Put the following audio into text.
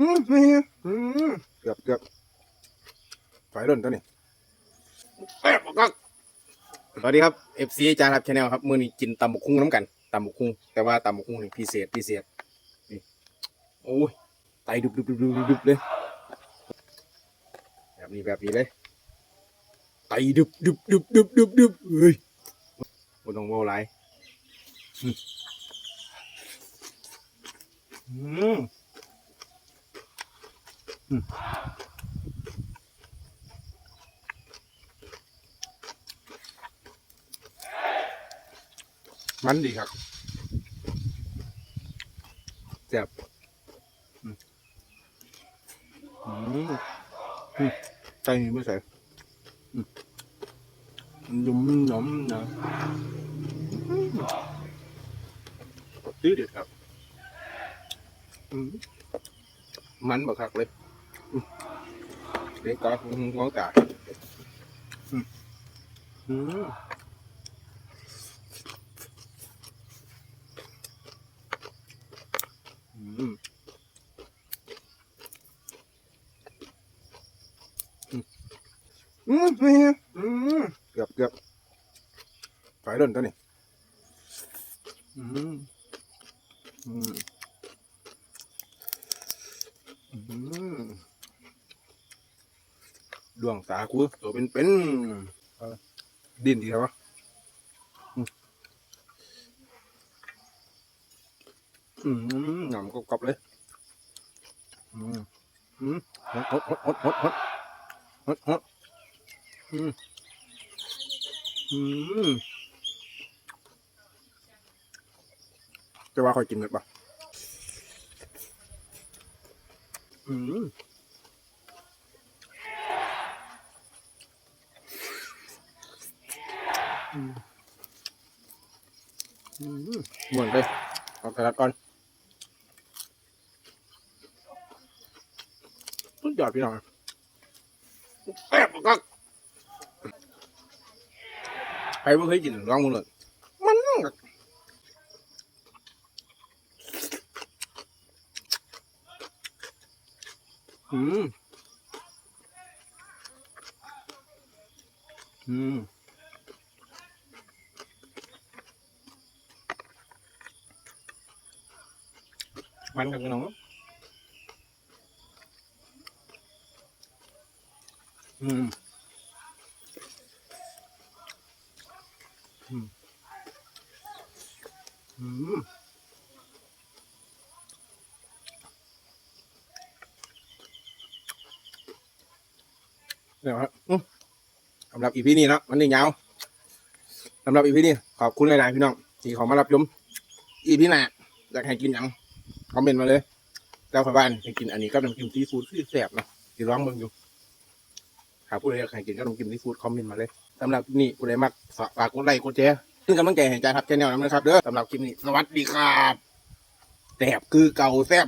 เกือบเกือบไฟล่นตัวนี้แป๊บก็สวัสดีครับ FC จารับชาแนลครับ มื้อนี้กินตำบักคุ้งน้ำกันตำบักคุ้งแต่ว่าตำบักคุ้งนี่พิเศษพิเศษนี่โอ้ยไตดุบดุบดุบดุบดุบเลย แบบนี้แบบนี้เลยไตดุบดุบดุบดุบดุบดุบเฮ้ยบนต้องโมไรอืม มมันดีครับแซ่บอืมอืมอืมใส่นี่ไม่ใส่อืมยุ่มหนมนะอืมดื้อเด็ดครับอืมมันบักคักเลยอืม เด็กก็หัวตาอืมอืมอืมอืมอืมนี่อืมเกือบเกือบไฟล่นตัวนี้อืมอืมอืม ดวงตากูตัวเป็นเป็นดินดีครับวะอืมอืมหนำกรอบเลยอืมอืมฮดฮดฮดฮดฮดฮดฮดอืมอืมจะว่าคอยกินกันปะอืมอืมอืม สุดยอดพี่น้องแป๊บก็ใครไม่เคยกินลอง มันก็อืมอืมมันกับพี่น้องอืมอืมอืมเดี๋ยวครับสำหรับอีพีนี้นะมันนี่ยาวสำหรับอีพีนี้ขอบคุณหลายๆพี่น้องที่เขามารับชมอีพีหน้าอยากให้กินหยัง คอมเมนต์มาเลยแล้วพ่อบ้านใครกินอันนี้ก็น้ำจิ้มซีฟู้ดที่แซ่บเนาะสีร้องเบิ่งอยู่หาผู้ใดอยากให้กินก็ต้องกินซีฟู้ดคอมเมนต์มาเลยสำหรับนี่ผู้ใดมักฝากฝากกดไลค์กดแชร์ซึ่งกำลังใจแห่งใจครับแชนแนลนะครับเด้อสำหรับคลิปนี้สวัสดีครับแซ่บคือเก่าแซ่บ